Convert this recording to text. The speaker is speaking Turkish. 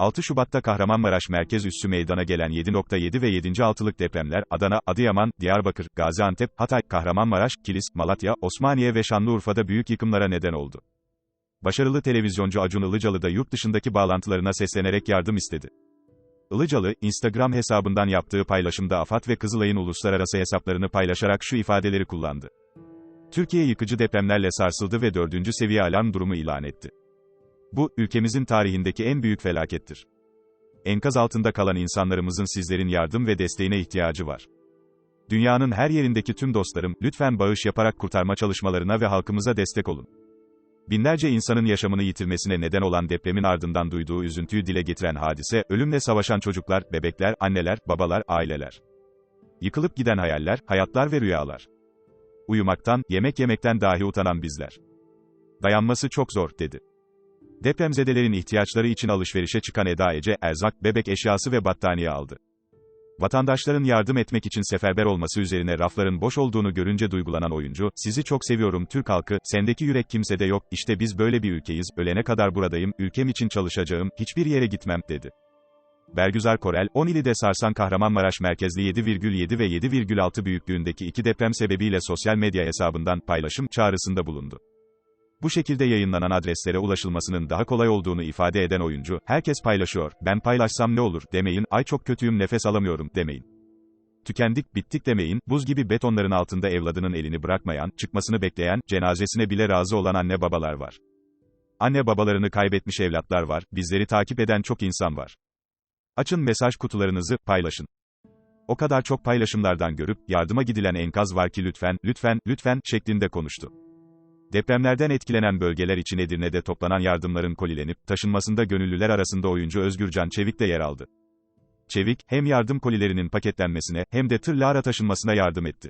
6 Şubat'ta Kahramanmaraş merkez üssü meydana gelen 7.7 ve 7. altılık depremler, Adana, Adıyaman, Diyarbakır, Gaziantep, Hatay, Kahramanmaraş, Kilis, Malatya, Osmaniye ve Şanlıurfa'da büyük yıkımlara neden oldu. Başarılı televizyoncu Acun Ilıcalı da yurt dışındaki bağlantılarına seslenerek yardım istedi. Ilıcalı, Instagram hesabından yaptığı paylaşımda AFAD ve Kızılay'ın uluslararası hesaplarını paylaşarak şu ifadeleri kullandı. Türkiye yıkıcı depremlerle sarsıldı ve dördüncü seviye alarm durumu ilan etti. Bu, ülkemizin tarihindeki en büyük felakettir. Enkaz altında kalan insanlarımızın sizlerin yardım ve desteğine ihtiyacı var. Dünyanın her yerindeki tüm dostlarım, lütfen bağış yaparak kurtarma çalışmalarına ve halkımıza destek olun. Binlerce insanın yaşamını yitirmesine neden olan depremin ardından duyduğu üzüntüyü dile getiren hadise, ölümle savaşan çocuklar, bebekler, anneler, babalar, aileler. Yıkılıp giden hayaller, hayatlar ve rüyalar. Uyumaktan, yemek yemekten dahi utanan bizler. Dayanması çok zor, dedi. Depremzedelerin ihtiyaçları için alışverişe çıkan Eda Ece, erzak, bebek eşyası ve battaniye aldı. Vatandaşların yardım etmek için seferber olması üzerine rafların boş olduğunu görünce duygulanan oyuncu, sizi çok seviyorum Türk halkı, sendeki yürek kimsede yok, işte biz böyle bir ülkeyiz, ölene kadar buradayım, ülkem için çalışacağım, hiçbir yere gitmem, dedi. Bergüzar Korel, 10 ili de sarsan Kahramanmaraş merkezli 7,7 ve 7,6 büyüklüğündeki iki deprem sebebiyle sosyal medya hesabından paylaşım çağrısında bulundu. Bu şekilde yayınlanan adreslere ulaşılmasının daha kolay olduğunu ifade eden oyuncu, herkes paylaşıyor, ben paylaşsam ne olur, demeyin, ay çok kötüyüm nefes alamıyorum, demeyin. Tükendik, bittik demeyin, buz gibi betonların altında evladının elini bırakmayan, çıkmasını bekleyen, cenazesine bile razı olan anne babalar var. Anne babalarını kaybetmiş evlatlar var, bizleri takip eden çok insan var. Açın mesaj kutularınızı, paylaşın. O kadar çok paylaşımlardan görüp, yardıma gidilen enkaz var ki lütfen, lütfen, lütfen, şeklinde konuştu. Depremlerden etkilenen bölgeler için Edirne'de toplanan yardımların kolilenip, taşınmasında gönüllüler arasında oyuncu Özgürcan Çevik de yer aldı. Çevik, hem yardım kolilerinin paketlenmesine, hem de tırlara taşınmasına yardım etti.